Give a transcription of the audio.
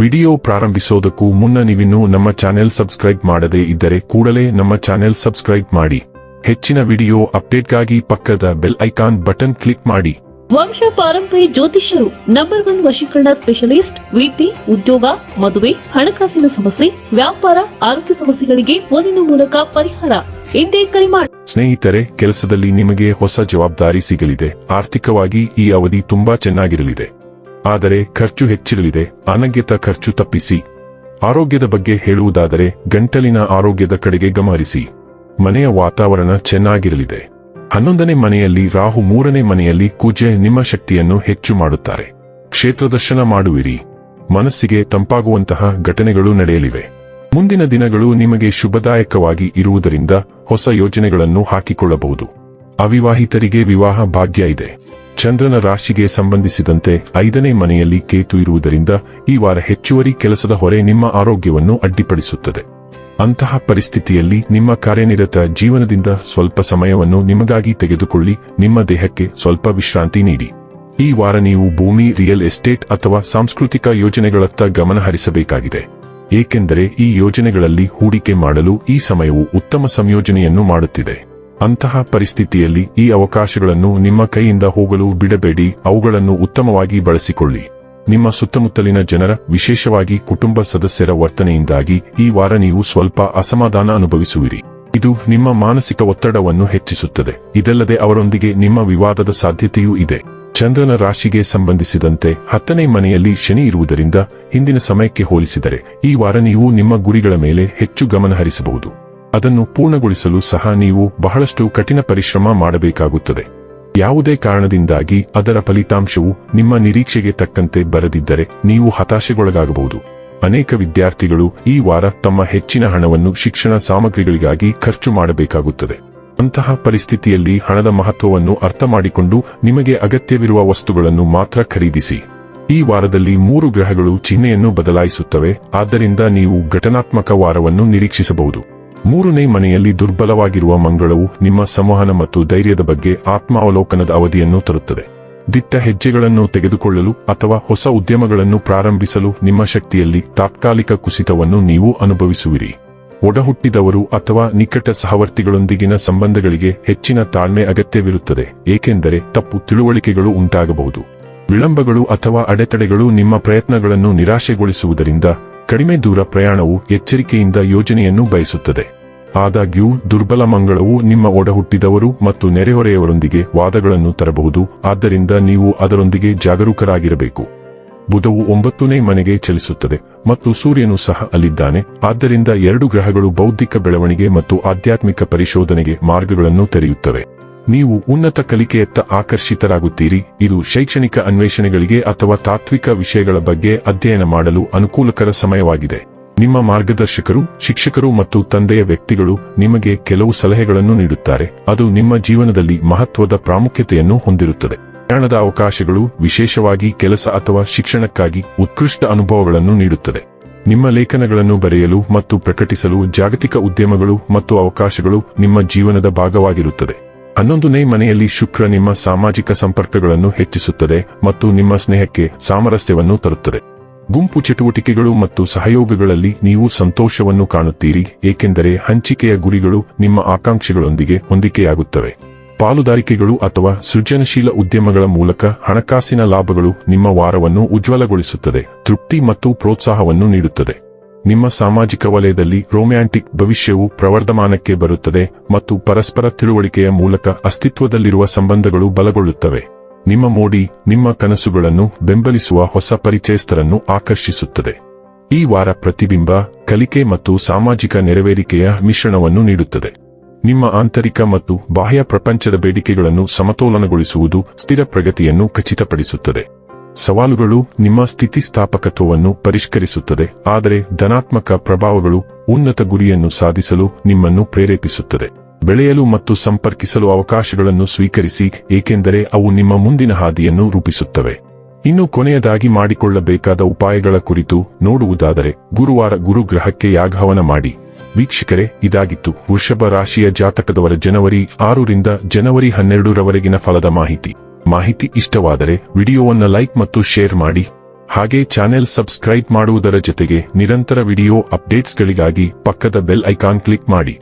Video ಪ್ರಾರಂಭಿಸೋದಕ್ಕೂ ಮುನ್ನ ನೀವಿನ್ನೂ ನಮ್ಮ ಚಾನೆಲ್ ಸಬ್ಸ್ಕ್ರೈಬ್ ಮಾಡದೇ ಇದ್ದರೆ ಕೂಡಲೇ ನಮ್ಮ ಚಾನೆಲ್ ಸಬ್ಸ್ಕ್ರೈಬ್ ಮಾಡಿ. ಹೆಚ್ಚಿನ ವಿಡಿಯೋ ಅಪ್ಡೇಟ್ಗಾಗಿ ಪಕ್ಕದ ಬೆಲ್ ಐಕಾನ್ ಬಟನ್ ಕ್ಲಿಕ್ ಮಾಡಿ. ವಂಶ ಪಾರಂಪರಿ ಜ್ಯೋತಿಷ್ಯರು ನಂಬರ್ ಒನ್ ವಶೀಕರಣ ಸ್ಪೆಷಲಿಸ್ಟ್ ವೃತ್ತಿ ಉದ್ಯೋಗ ಮದುವೆ ಹಣಕಾಸಿನ ಸಮಸ್ಯೆ ವ್ಯಾಪಾರ ಆರೋಗ್ಯ ಸಮಸ್ಯೆಗಳಿಗೆ ಫೋನಿನ ಮೂಲಕ ಪರಿಹಾರ. ಎಂದೇ ಕರೆ ಮಾಡಿ ಸ್ನೇಹಿತರೆ ಕೆಲಸದಲ್ಲಿ ನಿಮಗೆ ಹೊಸ ಜವಾಬ್ದಾರಿ ಸಿಗಲಿದೆ. ಆರ್ಥಿಕವಾಗಿ ಈ ಅವಧಿ ತುಂಬಾ ಚೆನ್ನಾಗಿರಲಿದೆ. ಆದರೆ ಖರ್ಚು ಹೆಚ್ಚಿರಲಿದೆ. ಅನಗ್ಯತ ಖರ್ಚು ತಪ್ಪಿಸಿ. ಆರೋಗ್ಯದ ಬಗ್ಗೆ ಹೇಳುವುದಾದರೆ ಗಂಟಲಿನ ಆರೋಗ್ಯದ ಕಡೆಗೆ ಗಮನಿಸಿ. ಮನೆಯ ವಾತಾವರಣ ಚೆನ್ನಾಗಿರಲಿದೆ. ಹನ್ನೊಂದನೇ ಮನೆಯಲ್ಲಿ ರಾಹು ಮೂರನೇ ಮನೆಯಲ್ಲಿ ಕೂಜೆ ನಿಮ್ಮ ಶಕ್ತಿಯನ್ನು ಹೆಚ್ಚು ಮಾಡುತ್ತಾರೆ. ಕ್ಷೇತ್ರದರ್ಶನ ಮಾಡುವಿರಿ. ಮನಸ್ಸಿಗೆ ತಂಪಾಗುವಂತಹ ಘಟನೆಗಳು ನಡೆಯಲಿವೆ. ಮುಂದಿನ ದಿನಗಳು ನಿಮಗೆ ಶುಭದಾಯಕವಾಗಿ ಇರುವುದರಿಂದ ಹೊಸ ಯೋಜನೆಗಳನ್ನು ಹಾಕಿಕೊಳ್ಳಬಹುದು. ಅವಿವಾಹಿತರಿಗೆ ವಿವಾಹ ಭಾಗ್ಯ ಇದೆ. ಚಂದ್ರನ ರಾಶಿಗೆ ಸಂಬಂಧಿಸಿದಂತೆ ಐದನೇ ಮನೆಯಲ್ಲಿ ಕೇತು ಇರುವುದರಿಂದ ಈ ವಾರ ಹೆಚ್ಚುವರಿ ಕೆಲಸದ ಹೊರೆ ನಿಮ್ಮ ಆರೋಗ್ಯವನ್ನು ಅಡ್ಡಿಪಡಿಸುತ್ತದೆ. ಅಂತಹ ಪರಿಸ್ಥಿತಿಯಲ್ಲಿ ನಿಮ್ಮ ಕಾರ್ಯನಿರತ ಜೀವನದಿಂದ ಸ್ವಲ್ಪ ಸಮಯವನ್ನು ನಿಮಗಾಗಿ ತೆಗೆದುಕೊಳ್ಳಿ, ನಿಮ್ಮ ದೇಹಕ್ಕೆ ಸ್ವಲ್ಪ ವಿಶ್ರಾಂತಿ ನೀಡಿ. ಈ ವಾರ ನೀವು ಭೂಮಿ, ರಿಯಲ್ ಎಸ್ಟೇಟ್ ಅಥವಾ ಸಾಂಸ್ಕೃತಿಕ ಯೋಜನೆಗಳತ್ತ ಗಮನ ಹರಿಸಬೇಕಾಗಿದೆ. ಏಕೆಂದರೆ ಈ ಯೋಜನೆಗಳಲ್ಲಿ ಹೂಡಿಕೆ ಮಾಡಲು ಈ ಸಮಯವು ಉತ್ತಮ ಸಂಯೋಜನೆಯನ್ನು ಮಾಡುತ್ತಿದೆ. ಅಂತಹ ಪರಿಸ್ಥಿತಿಯಲ್ಲಿ ಈ ಅವಕಾಶಗಳನ್ನು ನಿಮ್ಮ ಕೈಯಿಂದ ಹೋಗಲು ಬಿಡಬೇಡಿ, ಅವುಗಳನ್ನು ಉತ್ತಮವಾಗಿ ಬಳಸಿಕೊಳ್ಳಿ. ನಿಮ್ಮ ಸುತ್ತಮುತ್ತಲಿನ ಜನರ, ವಿಶೇಷವಾಗಿ ಕುಟುಂಬ ಸದಸ್ಯರ ವರ್ತನೆಯಿಂದಾಗಿ ಈ ವಾರ ನೀವು ಸ್ವಲ್ಪ ಅಸಮಾಧಾನ ಅನುಭವಿಸುವಿರಿ. ಇದು ನಿಮ್ಮ ಮಾನಸಿಕ ಒತ್ತಡವನ್ನು ಹೆಚ್ಚಿಸುತ್ತದೆ. ಇದಲ್ಲದೆ ಅವರೊಂದಿಗೆ ನಿಮ್ಮ ವಿವಾದದ ಸಾಧ್ಯತೆಯೂ ಇದೆ. ಚಂದ್ರನ ರಾಶಿಗೆ ಸಂಬಂಧಿಸಿದಂತೆ ಹತ್ತನೇ ಮನೆಯಲ್ಲಿ ಶನಿ ಇರುವುದರಿಂದ ಹಿಂದಿನ ಸಮಯಕ್ಕೆ ಹೋಲಿಸಿದರೆ ಈ ವಾರ ನೀವು ನಿಮ್ಮ ಗುರಿಗಳ ಮೇಲೆ ಹೆಚ್ಚು ಗಮನ ಹರಿಸಬಹುದು ಅದನ್ನು ಪೂರ್ಣಗೊಳಿಸಲು ಸಹ ನೀವು ಬಹಳಷ್ಟು ಕಠಿಣ ಪರಿಶ್ರಮ ಮಾಡಬೇಕಾಗುತ್ತದೆ. ಯಾವುದೇ ಕಾರಣದಿಂದಾಗಿ ಅದರ ಫಲಿತಾಂಶವು ನಿಮ್ಮ ನಿರೀಕ್ಷೆಗೆ ತಕ್ಕಂತೆ ಬರದಿದ್ದರೆ ನೀವು ಹತಾಶೆಗೊಳಗಾಗಬಹುದು. ಅನೇಕ ವಿದ್ಯಾರ್ಥಿಗಳು ಈ ವಾರ ತಮ್ಮ ಹೆಚ್ಚಿನ ಹಣವನ್ನು ಶಿಕ್ಷಣ ಸಾಮಗ್ರಿಗಳಿಗಾಗಿ ಖರ್ಚು ಮಾಡಬೇಕಾಗುತ್ತದೆ. ಅಂತಹ ಪರಿಸ್ಥಿತಿಯಲ್ಲಿ ಹಣದ ಮಹತ್ವವನ್ನು ಅರ್ಥ ಮಾಡಿಕೊಂಡು ನಿಮಗೆ ಅಗತ್ಯವಿರುವ ವಸ್ತುಗಳನ್ನು ಮಾತ್ರ ಖರೀದಿಸಿ. ಈ ವಾರದಲ್ಲಿ ಮೂರು ಗ್ರಹಗಳು ಚಿಹ್ನೆಯನ್ನು ಬದಲಾಯಿಸುತ್ತವೆ, ಆದ್ದರಿಂದ ನೀವು ಘಟನಾತ್ಮಕ ವಾರವನ್ನು ನಿರೀಕ್ಷಿಸಬಹುದು. ಮೂರನೇ ಮನೆಯಲ್ಲಿ ದುರ್ಬಲವಾಗಿರುವ ಮಂಗಳವು ನಿಮ್ಮ ಸಂವಹನ ಮತ್ತು ಧೈರ್ಯದ ಬಗ್ಗೆ ಆತ್ಮಾವಲೋಕನದ ಅವಧಿಯನ್ನು ತರುತ್ತದೆ. ದಿಟ್ಟ ಹೆಜ್ಜೆಗಳನ್ನು ತೆಗೆದುಕೊಳ್ಳಲು ಅಥವಾ ಹೊಸ ಉದ್ಯಮಗಳನ್ನು ಪ್ರಾರಂಭಿಸಲು ನಿಮ್ಮ ಶಕ್ತಿಯಲ್ಲಿ ತಾತ್ಕಾಲಿಕ ಕುಸಿತವನ್ನು ನೀವು ಅನುಭವಿಸುವಿರಿ. ಒಡಹುಟ್ಟಿದವರು ಅಥವಾ ನಿಕಟ ಸಹವರ್ತಿಗಳೊಂದಿಗಿನ ಸಂಬಂಧಗಳಿಗೆ ಹೆಚ್ಚಿನ ತಾಳ್ಮೆ ಅಗತ್ಯವಿರುತ್ತದೆ, ಏಕೆಂದರೆ ತಪ್ಪು ತಿಳುವಳಿಕೆಗಳು ಉಂಟಾಗಬಹುದು. ವಿಳಂಬಗಳು ಅಥವಾ ಅಡೆತಡೆಗಳು ನಿಮ್ಮ ಪ್ರಯತ್ನಗಳನ್ನು ನಿರಾಶೆಗೊಳಿಸುವುದರಿಂದ ಕಡಿಮೆ ದೂರ ಪ್ರಯಾಣವು ಎಚ್ಚರಿಕೆಯಿಂದ ಯೋಜನೆಯನ್ನು ಬಯಸುತ್ತದೆ. ಆದಾಗ್ಯೂ, ದುರ್ಬಲ ಮಂಗಳವು ನಿಮ್ಮ ಒಡಹುಟ್ಟಿದವರು ಮತ್ತು ನೆರೆಹೊರೆಯವರೊಂದಿಗೆ ವಾದಗಳನ್ನು ತರಬಹುದು. ಆದ್ದರಿಂದ ನೀವು ಅದರೊಂದಿಗೆ ಜಾಗರೂಕರಾಗಿರಬೇಕು. ಬುಧವು ಒಂಬತ್ತನೇ ಮನೆಗೆ ಚಲಿಸುತ್ತದೆ ಮತ್ತು ಸೂರ್ಯನು ಸಹ ಅಲ್ಲಿದ್ದಾನೆ. ಆದ್ದರಿಂದ ಎರಡು ಗ್ರಹಗಳು ಬೌದ್ಧಿಕ ಬೆಳವಣಿಗೆ ಮತ್ತು ಆಧ್ಯಾತ್ಮಿಕ ಪರಿಶೋಧನೆಗೆ ಮಾರ್ಗಗಳನ್ನು ತೆರೆಯುತ್ತವೆ. ನೀವು ಉನ್ನತ ಕಲಿಕೆಯತ್ತ ಆಕರ್ಷಿತರಾಗುತ್ತೀರಿ. ಇದು ಶೈಕ್ಷಣಿಕ ಅನ್ವೇಷಣೆಗಳಿಗೆ ಅಥವಾ ತಾತ್ವಿಕ ವಿಷಯಗಳ ಬಗ್ಗೆ ಅಧ್ಯಯನ ಮಾಡಲು ಅನುಕೂಲಕರ ಸಮಯವಾಗಿದೆ. ನಿಮ್ಮ ಮಾರ್ಗದರ್ಶಕರು, ಶಿಕ್ಷಕರು ಮತ್ತು ತಂದೆಯ ವ್ಯಕ್ತಿಗಳು ನಿಮಗೆ ಕೆಲವು ಸಲಹೆಗಳನ್ನು ನೀಡುತ್ತಾರೆ. ಅದು ನಿಮ್ಮ ಜೀವನದಲ್ಲಿ ಮಹತ್ವದ ಪ್ರಾಮುಖ್ಯತೆಯನ್ನು ಹೊಂದಿರುತ್ತದೆ. ಪ್ರಯಾಣದ ಅವಕಾಶಗಳು ವಿಶೇಷವಾಗಿ ಕೆಲಸ ಅಥವಾ ಶಿಕ್ಷಣಕ್ಕಾಗಿ ಉತ್ಕೃಷ್ಟ ಅನುಭವಗಳನ್ನು ನೀಡುತ್ತದೆ. ನಿಮ್ಮ ಲೇಖನಗಳನ್ನು ಬರೆಯಲು ಮತ್ತು ಪ್ರಕಟಿಸಲು ಜಾಗತಿಕ ಉದ್ಯಮಗಳು ಮತ್ತು ಅವಕಾಶಗಳು ನಿಮ್ಮ ಜೀವನದ ಭಾಗವಾಗಿರುತ್ತದೆ. ಹನ್ನೊಂದನೇ ಮನೆಯಲ್ಲಿ ಶುಕ್ರ ನಿಮ್ಮ ಸಾಮಾಜಿಕ ಸಂಪರ್ಕಗಳನ್ನು ಹೆಚ್ಚಿಸುತ್ತದೆ ಮತ್ತು ನಿಮ್ಮ ಸ್ನೇಹಕ್ಕೆ ಸಾಮರಸ್ಯವನ್ನು ತರುತ್ತದೆ. ಗುಂಪು ಚಟುವಟಿಕೆಗಳು ಮತ್ತು ಸಹಯೋಗಗಳಲ್ಲಿ ನೀವು ಸಂತೋಷವನ್ನು ಕಾಣುತ್ತೀರಿ, ಏಕೆಂದರೆ ಹಂಚಿಕೆಯ ಗುರಿಗಳು ನಿಮ್ಮ ಆಕಾಂಕ್ಷೆಗಳೊಂದಿಗೆ ಹೊಂದಿಕೆಯಾಗುತ್ತವೆ. ಪಾಲುದಾರಿಕೆಗಳು ಅಥವಾ ಸೃಜನಶೀಲ ಉದ್ಯಮಗಳ ಮೂಲಕ ಹಣಕಾಸಿನ ಲಾಭಗಳು ನಿಮ್ಮ ವಾರವನ್ನು ಉಜ್ವಲಗೊಳಿಸುತ್ತದೆ, ತೃಪ್ತಿ ಮತ್ತು ಪ್ರೋತ್ಸಾಹವನ್ನು ನೀಡುತ್ತದೆ. ನಿಮ್ಮ ಸಾಮಾಜಿಕ ವಲಯದಲ್ಲಿ ರೊಮ್ಯಾಂಟಿಕ್ ಭವಿಷ್ಯವು ಪ್ರವರ್ಧಮಾನಕ್ಕೆ ಬರುತ್ತದೆ ಮತ್ತು ಪರಸ್ಪರ ತಿಳುವಳಿಕೆಯ ಮೂಲಕ ಅಸ್ತಿತ್ವದಲ್ಲಿರುವ ಸಂಬಂಧಗಳು ಬಲಗೊಳ್ಳುತ್ತವೆ. ನಿಮ್ಮ ಮೋಡಿ, ನಿಮ್ಮ ಕನಸುಗಳನ್ನು ಬೆಂಬಲಿಸುವ ಹೊಸ ಪರಿಚಯಸ್ಥರನ್ನು ಆಕರ್ಷಿಸುತ್ತದೆ. ಈ ವಾರ ಪ್ರತಿಬಿಂಬ, ಕಲಿಕೆ ಮತ್ತು ಸಾಮಾಜಿಕ ನೆರವೇರಿಕೆಯ ಮಿಶ್ರಣವನ್ನು ನೀಡುತ್ತದೆ. ನಿಮ್ಮ ಆಂತರಿಕ ಮತ್ತು ಬಾಹ್ಯ ಪ್ರಪಂಚದ ಬೇಡಿಕೆಗಳನ್ನು ಸಮತೋಲನಗೊಳಿಸುವುದು ಸ್ಥಿರ ಪ್ರಗತಿಯನ್ನು ಖಚಿತಪಡಿಸುತ್ತದೆ. ಸವಾಲುಗಳು ನಿಮ್ಮ ಸ್ಥಿತಿಸ್ಥಾಪಕತ್ವವನ್ನು ಪರಿಷ್ಕರಿಸುತ್ತದೆ, ಆದರೆ ಧನಾತ್ಮಕ ಪ್ರಭಾವಗಳು ಉನ್ನತ ಗುರಿಯನ್ನು ಸಾಧಿಸಲು ನಿಮ್ಮನ್ನು ಪ್ರೇರೇಪಿಸುತ್ತದೆ. ಬೆಳೆಯಲು ಮತ್ತು ಸಂಪರ್ಕಿಸಲು ಅವಕಾಶಗಳನ್ನು ಸ್ವೀಕರಿಸಿ, ಏಕೆಂದರೆ ಅವು ನಿಮ್ಮ ಮುಂದಿನ ಹಾದಿಯನ್ನು ರೂಪಿಸುತ್ತವೆ. ಇನ್ನು ಕೊನೆಯದಾಗಿ ಮಾಡಿಕೊಳ್ಳಬೇಕಾದ ಉಪಾಯಗಳ ಕುರಿತು ನೋಡುವುದಾದರೆ, ಗುರುವಾರ ಗುರುಗ್ರಹಕ್ಕೆ ಯಾಗಹವನ ಮಾಡಿ. ವೀಕ್ಷಕರೇ, ಇದಾಗಿತ್ತು. ವೃಷಭ ರಾಶಿಯ ಜಾತಕದವರ ಜನವರಿ ಆರರಿಂದ ಜನವರಿ ಹನ್ನೆರಡರವರೆಗಿನ ಫಲದ ಮಾಹಿತಿ. ಮಾಹಿತಿ ಇಷ್ಟವಾದರೆ ವಿಡಿಯೋವನ್ನು ಲೈಕ್ ಮತ್ತು ಶೇರ್ ಮಾಡಿ. ಹಾಗೆ ಚಾನೆಲ್ ಸಬ್ಸ್ಕ್ರೈಬ್ ಮಾಡುವುದರ ಜೊತೆಗೆ ನಿರಂತರ ವಿಡಿಯೋ ಅಪ್ಡೇಟ್ಸ್ಗಳಿಗಾಗಿ ಪಕ್ಕದ ಬೆಲ್ ಐಕಾನ್ ಕ್ಲಿಕ್ ಮಾಡಿ.